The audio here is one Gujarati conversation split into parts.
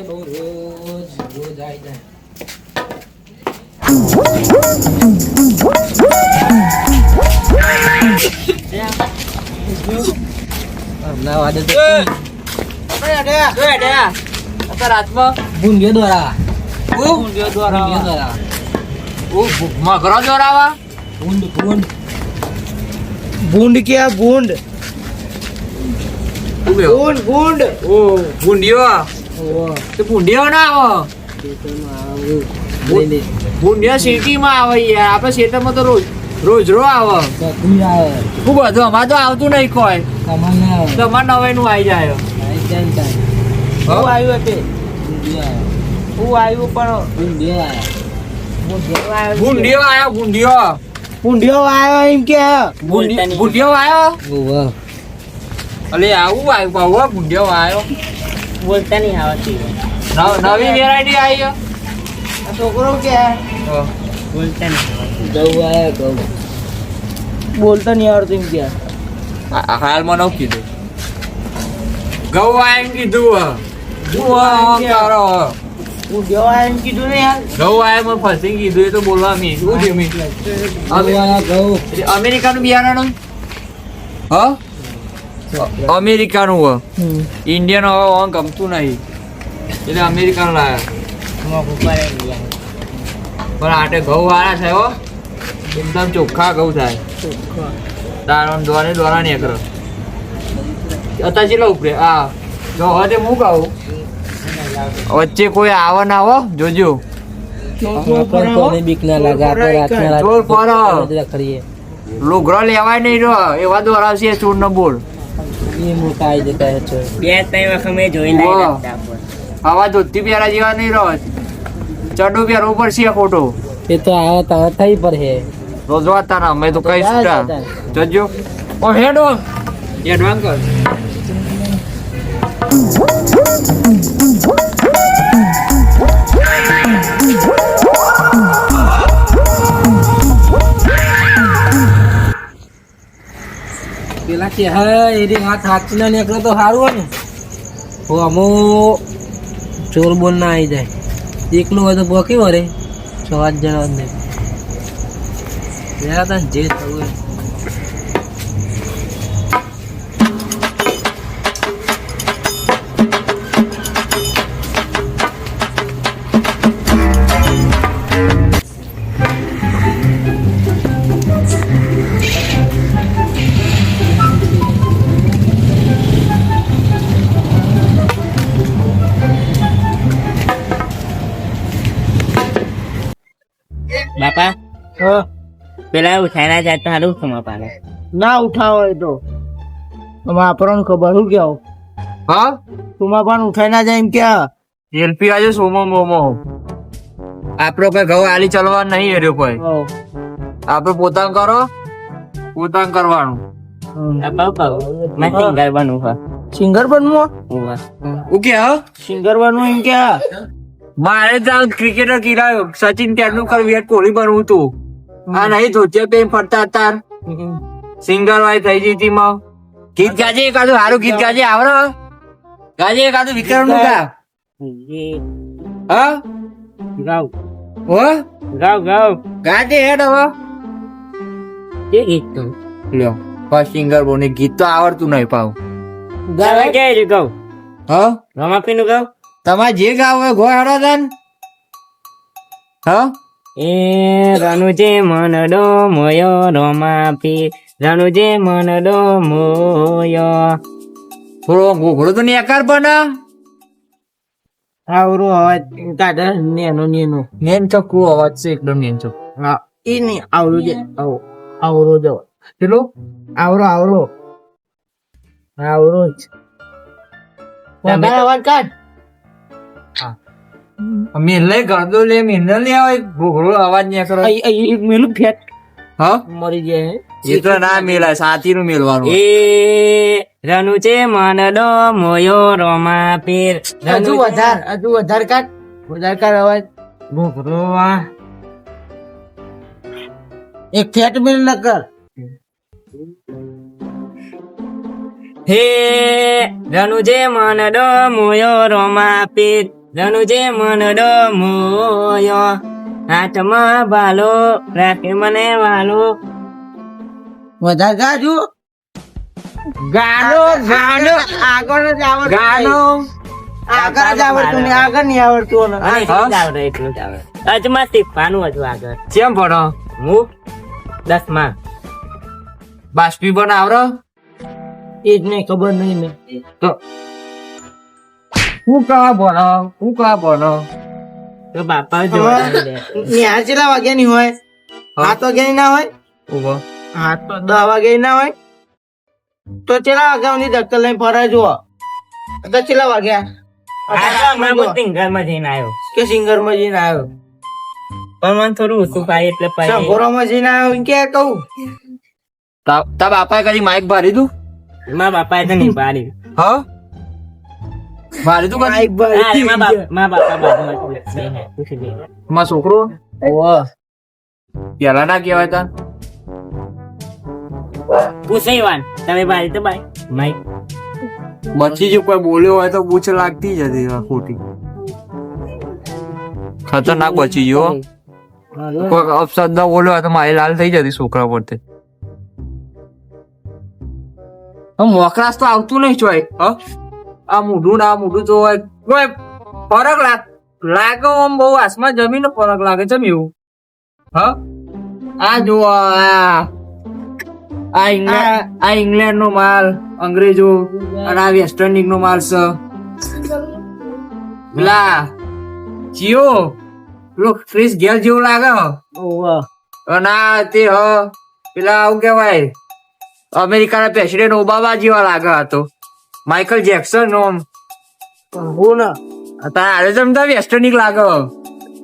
એ બહુ રોજ રોજ આવી જાય. અમદાવાદ તો ભૂંડિયો દ્વારા ભૂંડિયો દ્વારા ભૂંડ ભૂંડ. ભૂંડ ક્યાં? ભૂંડ. ભૂંડ ભૂંડ. ભૂંડિયો. ઓહો તે ભૂંડિયો ના આવો. ખેતરમાં આવું લઈ ભૂંડિયો સિટીમાં આવે યાર. આપણે ખેતરમાં તો રોજ રોજ રો આવે. ખૂબ બધું. અમારે તો આવતું નહીં કોઈ. તમારે નવાઈ નું આવી. જાય. હું? આવ્યું તે ભૂંડિયો હું આવ્યું પણ ભૂંડિયો આવ્યો ભૂંડિયો ભૂંડિયો આવ્યો એમ કે. ભૂંડિયો ભૂંડિયો આવ્યો? અલે આવું આવ્યું ભૂંડિયો આવ્યો. બોલતા નહીં આવતી નવી વેરાયટી આવી આ છોકરો કે? બોલતા નહીં ગૌ આવે ગૌ. બોલતા નહીં આવડતું એમ કે. હાલમાં નવું કીધું. ગૌ આવ્યા એમ કીધું હે. ભૂંડિયો આવ્યો એમ કીધું ને યાર. ગૌ આવ્યા મેં ફસી કીધું એ તો બોલવા મી. શું ગૌ ગૌ. અમેરિકાનું બિયારણ હા? અમેરિકાનું હોય. ઇન્ડિયન હવે ઓન ગમતું નહીં. એટલે અમેરિકાનું લાયા પણ આટે ઘઉં વાળા છે હો. એકદમ ચોખ્ખા ઘઉં થાય. તારો દ્વારે દ્વારા કરો અત્યારે ચેલો ઉપરે? હા જો હવે હું કહું વચ્ચે કોઈ આવો ના આવો જોજો. લુગરો લેવાય નહીં રહ્યો. એવા દ્વારા છે ચૂર નો બોલ. એ મોટા આવી જતા હે બે ત્રણ વખત મેં જોઈ. આવા ધોતી પહેરા જેવા નહીં રહો. ચડ્ડું પહેરવું પડશે ખોટો. એ તો આવા તારે થઈ પર હે રોજ વાતા ના મેં તો કઈ છૂટા. જજો. ઓ હેડો. એડવાન્સ કર. પેલા કે હા એની વાત સાચી ના નીકળે તો સારું હોય ને. તો અમો ચોર બોલ ના આવી જાય. એકલું હોય તો પોકી વરે છ આઠ જણા અંદર. જે થવું પેલા ઉઠાયના જાય તો સારું ખમા પાડે ના ઉઠાવો એ તો. આમાં આપણને ખબર શું કેવું હા? તુમા પણ ઉઠાઈ ના જાય એમ કે. એલપી આજે સોમો મોમો આપણો કઈ ઘઉં આલી ચલવા નહીં હેર્યો કોઈ. આપણે પોતાનું કરો પોતાનું કરવાનું. સિંગર બનવું હા સિંગર બનવું? ઓકે હા સિંગર બનવું એમ કે. મારે તો ક્રિકેટર કિરાયો સચિન તેંડુલકર વિરાટ કોહલી બનવું તું. આ નહીં ધોતિયા પેન ફરતા તાર સિંગર વાય થઈ જઈ હતી માં ગીત ગાજે એકાદું સારું ગીત ગાજે આવડે ગાજે એકાદું વિક્રમનું ગા હા? ગાવ. હો? ગાવ ગાવ. ગાજે હેડ હવે. એ ગીત તો. લ્યો ફર્સ્ટ સિંગર બોને ગીત તો આવડતું નહીં પાવ. ગાવ કે ગાવ? હા? રમાપીનું ગાવ? તમારે જે ગાવ હોય ગો હેડો તન હા? એ રણુજે મન ડો મોયો રોમાપી રણુજે મન ડો મોયો થોડો ઘોઘડો તો નેકાર પણ આવરો અવાજ કાઢે નેનો નેનો નેન ચક્કુ અવાજ છે એકદમ નેન ચક્કુ હા એ નહીં આવરો જે આવો આવરો જો કેટલું આવરો આવરો આવરો જ વધારે અવાજ કાઢ મેલ લઈ ગરદો લે મેલ લે આવે ઘોઘડો અવાજ ન કરો. મેલું ફેટ હા? મરી જાય. એ તો ના મેલાય સાતી નું મેલવાનું એ છે મન ડો મોયો રોમાપીર હજુ વધાર હજુ વધાર કાટ વધાર કાઢ અવાજ. ઘોઘરો આ. એક ફેટ મેલ ન કર. હે રણુજે મન ડો મોયો રોમાપીર રણુજે મન મોયો હાથમાં ભાલો રાખે મને વાલો. વધારે ગાજો? ગાનો ગાનો આગળ જ આવડતું ગાનો આગળ જ આવડતું ને આગળ નહીં આવડતું આવડે એટલું જ આવડે. અજમાં શીખવાનું હજુ આગળ. કેમ ભણો? હું? દસમાં. પણ આવડો એ જ નહીં ખબર નહીં ને તો હું કવા ભણો હું કવા ભણો તો બાપા વાગ્યાની હોય? હાથ વાગ્યાની ના હોય? ઊભો. હા તો દસ વાગ્યાની ના હોય? તો કેટલા વાગ્યાની દફતર લઈને ફરે જુઓ? તો કેટલા વાગ્યા? સિંગરમાં જઈને આવ્યો. કે સિંગરમાં જઈને આવ્યો? પણ મને થોડું ઓછું પાય એટલે પાય સંભોરો માં જઈને આવ્યો કે કહું. તા તા બાપાએ કદી માઇક ભરી તું મારા બાપાએ તો નહીં પાડી. હા? તું મારા પૂછી લે. માં છોકરો. પેલા ના કેવાય તા પૂછે ઈવાન, તમે પાડી તો બાય માઈક બચી જો કોઈ બોલ્યો હોય તો પૂછ લાગતી જ હતી ખોટી. ખતરનાક બચી ગયો. કોઈ અપશબ્દ બોલ્યો હોય તો મારી લાલ થઈ જતી છોકરા પરથી. મોકરાસ તો આવતું નહીં ચોય હ. આ મોઢું ના મોઢું તો કોઈ ફરક લાગ લાગે આમ બહુ આસમાન જમીન ફરક લાગે છે એવું. હ? આ જો આ આ ઇંગ્લેન્ડ આ ઇંગ્લેન્ડ નો માલ અંગ્રેજો અને આ વેસ્ટર્ન નો માલ છે. પેલા જીઓ પેલો ક્રિસ ગેલ જેવું લાગે. અને આ તે હ પેલા આવું કેવાય અમેરિકાના પ્રેસિડેન્ટ ઓબામા જેવા લાગે હતો માઇકલ જેક્સન નો. હું ને. તારે આરે જમતા વેસ્ટર્નિક લાગે. હ.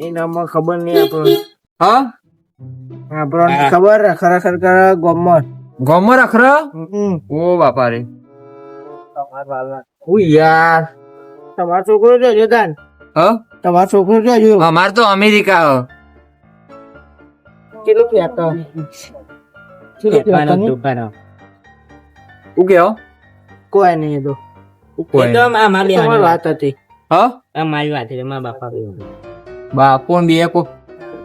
એનામાં ખબર નહીં આપણને. હા? આપણને ખબર ખરેખર કે ગોમર. ગોમર અખર. ઓ બાપા રે હું યાર. તમારો છોકરો છે જોદાન હ? તમારો છોકરો જોજો અમાર તો અમેરિકા. હ કેટલું કહેતો? કેટલું કહેતો. હું કેવો કોઈ નહીં તો. એ તો આ મારી વાત વાત હતી. હ? આ મારી વાત છે મારા બાપા બાપો બે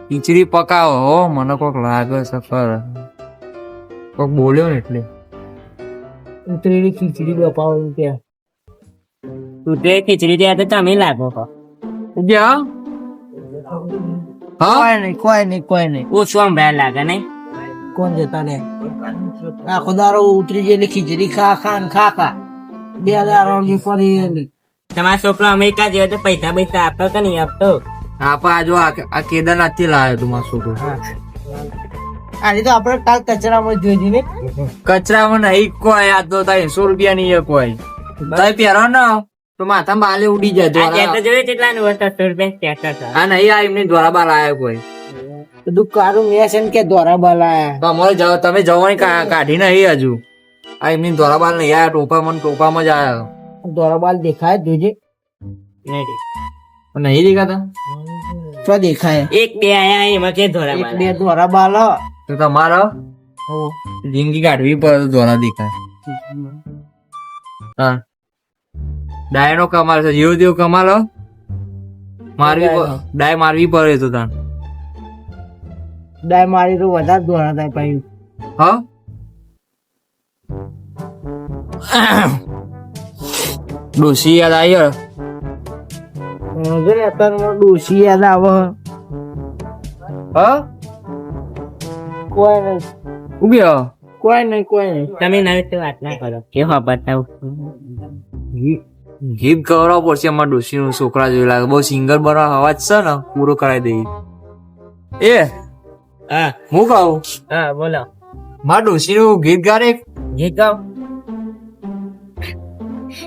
ખીચડી પકાવો હો. મને કોક લાગે સફર કોક બોલ્યો ને એટલે. ઉતરેલી ખીચડી બપાવો ત્યાં કે. તું ખીચડી ત્યાં તો તમે લાગો છો. શું હા? હા? કોઈ નહીં કોઈ નહીં કોઈ નહીં. ઓછું આમ ભાઈ લાગે નહીં. કોણ જતા ને આખો દારો ઉતરી ગયેલી ખીચડી ખા ખા ને ખા ખા બે દારો ની ફરી. તમારો છોકરો અમેરિકા જેવો તો પૈસા પૈસા આપતો કે નહીં આપતો આપા આ જો આ કેદારનાથથી લાવ્યો તું મારો છોકરો આની તો આપણે કાલ કચરામાં જોઈ ને કચરામાં નહીં કોઈ આ તો ત્રણસો રૂપિયા ની એ કોઈ તમે પહેરો ને તો માથા બાલે ઉડી જાય આ. ટ્રેક્ટર જોયું કેટલાનું હોય? રૂપિયા આ નહીં આ એમની દ્વારા બાર આવ્યો કોઈ બધું કારું મેં છે ને કે દોરા બલાયા તો અમારે જાવ તમે જવાની કાઢી નહીં હજુ. આ એમની દ્વારા બાર નહીં આયા ટોપામાં ટોપામાં જ આયા. દોરા બાલ દેખાય જોજે. નહીં. દેખાતા? તો દેખાય? એક બે આયા એમાં કે ધોરા એક બે દોરા બાલ. તો તમારો. જિંદગી કાઢવી પડે દોરા દેખાય. હા. ડાયનો કમાલ છે જેવો તેવો કમાલો મારવી ડાય મારવી પડે તો તાણ. ડાય મારી તો વધારે દોરા થાય ભાઈ હા? ડોસી યાદ આવ્યો હે? જો ને અત્યારે મને ડોશી યાદ આવે. હ. હા કોઈ નહીં શું કોઈ નહીં કોઈ નહીં તમે નવી તો વાત ના કરો. કે બતાવું. ગીત ગૌરવ પડશે અમારા ડોસી નું છોકરા જોઈ લાગે બહુ સિંગર બનવા અવાજ છે ને પૂરો કરાવી દઈ એ હા હું કહું હા બોલો મારા ડોસી નું ગીત ગારે ગીત ગાઓ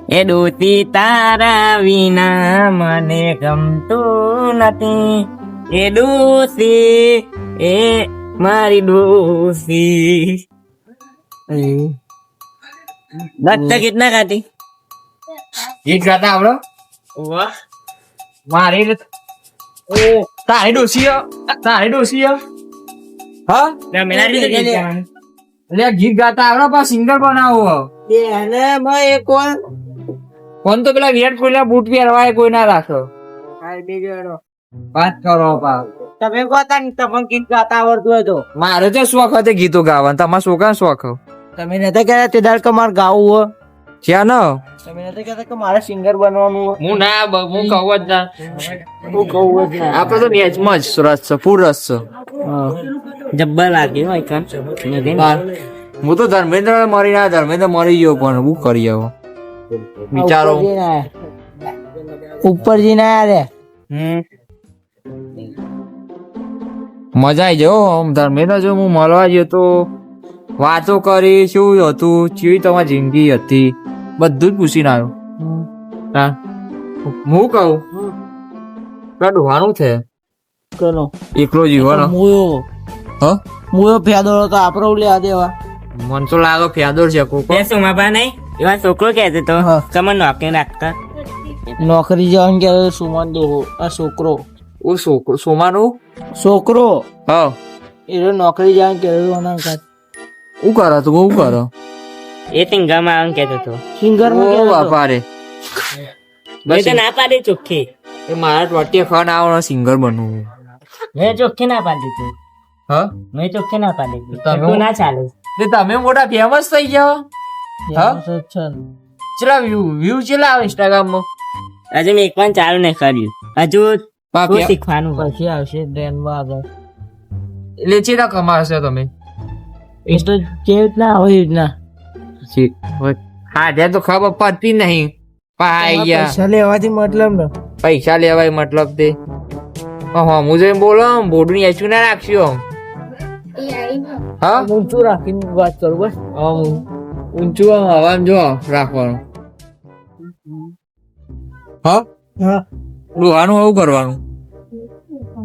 એ દોતી તારા વિના મને ગમતું નથી એ દોષી એ મારી દોષી દત્ત ગીત ના ગાતી ગીત ગાતા આવડો વાહ મારી રીત- ઓ તારી ડોસી હે? તારી ડોસી હે? એટલે ગીત ગાતા આવડે પણ સિંગર બનાવો. હે. માં એક વાર કોણ? તો પેલા વિરાટ કોહલી બૂટ પહેરવાય કોઈ ના રાખો. વાત કરો તમે ગોતા ને તમને ગીત ગાતા આવડતું હોય તો. મારે તો શોખ હતો ગીતો ગાવાનો તમારા છોકરા શોખ તમે નતા કહેતા તે દાડ કે મારે ગાવું હોય છે ને? તમે નતા કહેતા કે મારે સિંગર બનવાનું હું ના હું કહું જ ના. હું કહું જ ના. આપડે તો મેચમાં જ રસ છે ફૂલ રસ છે. જબ્બર લાગ્યું હોય કામ. હું. તો ધર્મેન્દ્ર મરી ના ધર્મેન્દ્ર મરી ગયો પણ હું કરી આવો. વિચારો. ઉપરજી ના હમ. મજા આવી જાય આમ ધર્મેન્દ્ર જો હું મળવા ગયો તો વાતો કરી શું હતું ચીવી તમારી જિંદગી હતી. બધું જ પૂછીને આવ્યો. હા. હું કહું? પેલા ડોવાનું છે. કેનો? એકલો જીવવાનો મુયો. હ? મુયો ફેદો તો આપડે લેવા દેવા. મન તો લાગે ફ્યાદોર છે કોકો. એ સુમાબા નહીં? એવા છોકરો કહેતો તો? હા. કમર નોકરી રાખતા? નોકરી જવાનું કે સુમન દોહો આ છોકરો. ઓ છોકરો સોમાનું છોકરો? હા. એ નોકરી જવાનું કે અનાકાત હું કરો તું હું કરો? એ તિંગામાં આમ કહેતો હતો. સિંગર ઓ બાપા રે મેં તો ના પાડી ચોખ્ખી. એ મારા ટોટીએ ખાન આવવાનો સિંગર બનવું. મેં ચોખ્ખી ના પાડી તું હ? મેં ચોખ્ખી ના પાડી તું તમે- તું ના ચાલે. તે તમે મોટા ફેમસ થઈ જાઓ હા. ચલા વ્યૂ વ્યૂ ચલા આવે ઇન્સ્ટાગ્રામમાં આજે મેં એક પણ ચાલુ નહીં કર્યું. હજુ શું શીખવાનું? પછી આવશે ટ્રેનમાં આગળ એટલે ચેલા કમાશે તમે? એ તો કેવી રીતના આવે એવી રીતના હા તે તો ખબર પડતી નહીં. પાઈ ગયા પૈસા લેવાથી મતલબ ને. પૈસા લેવાય મતલબ તે. હા હું જઈને બોલો બોર્ડની એચું ના રાખશું હા? ઊંચું રાખીને વાત કરું બસ. આમ ઊંચું આમ હવામાં જો રાખવાનું. હા? હા. લોહાનું આવું કરવાનું.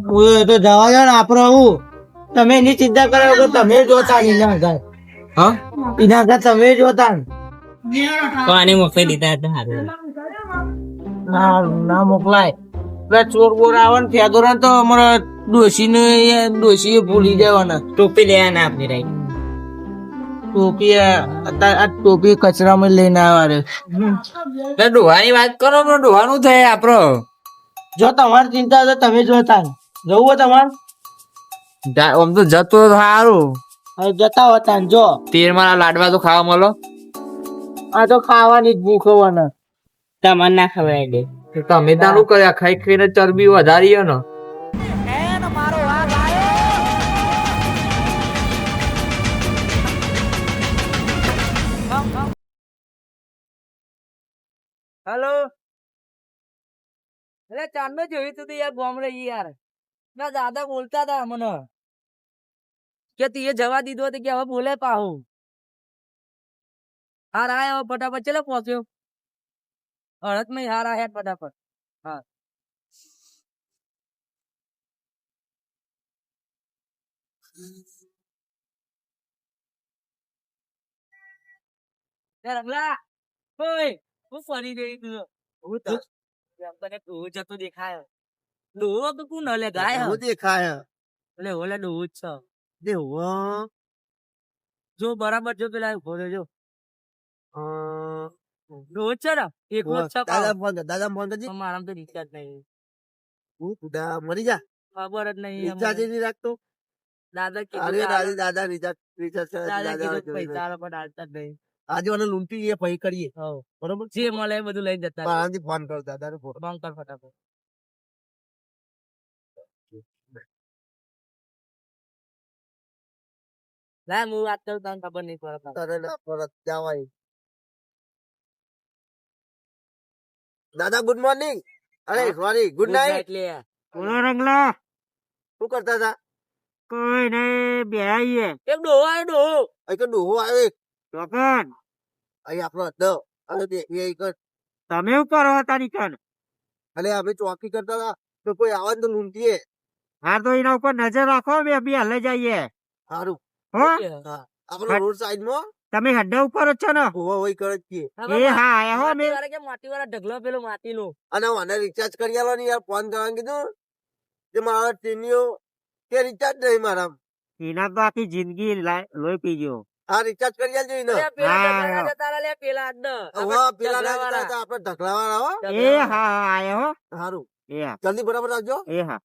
હું તો જવા દો ને આપડે હું તમે એની ચિંતા કરો કે તમે જોતા નહીં હા? એના આગળ તમે જોતા ને. તો આને મોકલી દીધા હતા હારું. ના ના મોકલાય. પેલા ચોર બોર આવે ને ફેદોરા તો અમારા ડોશી ને ડોશી ભૂલી જવાના. ટોપી લેવા ના આપની રહી ટોપી આ અત્યારે આ ટોપી કચરામાં લઈને આવ્યા રે ડોહાની વાત કરો પણ ડોહાનું થાય આપડે. જો તમારે ચિંતા તો તમે જોતા જવું હોય તમારે? આમ તો જતો સારું જતા હોતા જો. તેર મારા લાડવા તો ખાવા મળો. આ તો ખાવાની જ ભૂખ હોવાના તમને ના ખવાય દે તમે તારું કર્યા ખાઈ ખાઈને ચરબી વધારી ને. હેલો? એટલે ચાંદ જોયું તું તો યાર ગામડે ઈ યાર. ના દાદા બોલતા હતા મને. કે તીએ જવા દીધો તો કે હવે બોલે પાહુ હાર આયા હવે ફટાફટ ચલો પહોંચ્યો? અડત નહીં હાર આયા ફટાફટ. હા. રંગલા ઓય હું ફરી ગઈ તું હું તો તને ડોહો જતો દેખાય. ડોહો તો કોણ ગાય. હું દેખાય? એટલે ઓલે ડોહો જ છે. જો બરાબર જો પેલા ઊભો રહેજો. છે ને એકલો જ છે દાદા. ફોન દાદા ફોન કરજે મારામાં તો રિચાર્જ નહીં હું કુડા મરી જા. ખબર જ નહીં રિચાર્જ નહીં રાખતો? દાદા કે દાદી દાદા રિચાર્જ રિચાર્જ દાદા દાદા કીધું પૈસા આલો પણ હાલતા જ નહીં. આજે મને લૂંટી એ પૈ કરીએ. બરોબર? જે મળે બધું લઈને જતા ફોન કર દાદા ફોન કર ફટાફટ. લા હું વાત કરું તને ખબર નહીં પડે તને પરત જવાય દાદા ગુડ મોર્નિંગ અરે સોરી ગુડ નાઈટ બોલો રંગલા. શું કરતા હતા? કોઈ નહીં બેહાઈએ એક ડોહો આવ્યો ડોહો. અહીં તો ડોહો આવે ચોકન. અહીં આપણો હતો. અને તે એક તમે ઉપર કરો હતા નીકળ અરે અમે ચોકી કરતા હતા. તો કોઈ આવે તો લૂંટીએ. હા તો એના ઉપર નજર રાખો બે બે હલે જઈએ. સારું આપણો રોડ સાઈડમાં તમે હડ્ડા ઉપર જ છો ને? હોવા હોય કરે છે એ હા આયા હો મે. માટી વાળા કે માટી વાળા ઢગલો પેલો માટી નો અને મને રિચાર્જ કરી આલો ને યાર ફોન કરવાનું કીધું. કે મારા ટીનીઓ કે રિચાર્જ નહીં મારા એના તો આખી જિંદગી લોહી ગયો. હા રિચાર્જ કરી આલજો પેલા હા, તારા હા. લે પેલા અડ્ડ. હવે પેલા ઢગલાવાળા. આપણે ઢગલાવાળા હો. એ હા આયા હો. સારું જલ્દી બરાબર રાખજો એ હા.